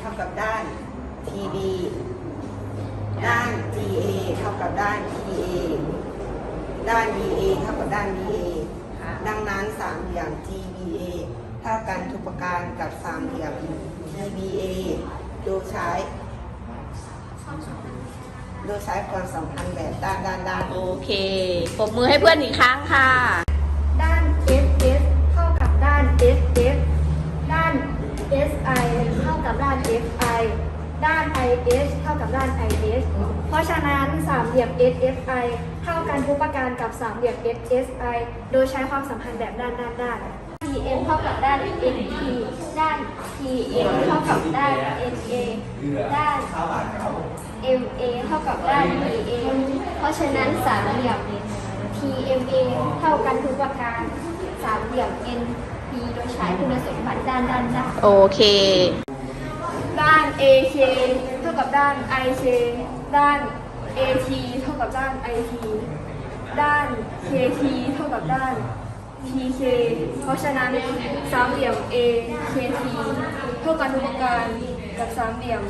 เท่ากับด้าน TB ด้าน GA เท่ากับด้าน PA ด้าน BA เท่ากับด้าน BA ค่ะดังนั้นสามเหลี่ยม GBA เท่ากันทุกประการกับสามเหลี่ยม TBA โดยใช้ โดยใช้ความสัมพันธ์แบบด้านด้านด้าน โอเคปรบมือให้เพื่อนอีกครั้งค่ะ กับด้าน F I ด้าน I S เท่ากับด้าน I S เพราะฉะนั้นสามเหลี่ยม S F I เท่ากันทุกประการกับสามเหลี่ยม S S I โดยใช้ความสัมพันธ์แบบด้านด้านด้าน T M เท่ากับด้าน N T ด้าน T M เท่ากับด้าน N A ด้าน M A เท่ากับด้าน P A เพราะฉะนั้นสามเหลี่ยม T M A เท่ากันทุกประการสามเหลี่ยม N P โดยใช้คุณสมบัติด้านด้านด้าน โอเค ด้าน A K เท่ากับด้าน I K ด้าน A T เท่ากับด้าน I T ด้าน K T เท่ากับด้าน P K เพราะฉะนั้นสามเหลี่ยม A K T เท่ากันทุกประการกับสามเหลี่ยม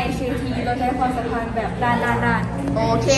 I K T โดยใช้ความสัมพันธ์แบบด้านด้านด้าน โอเค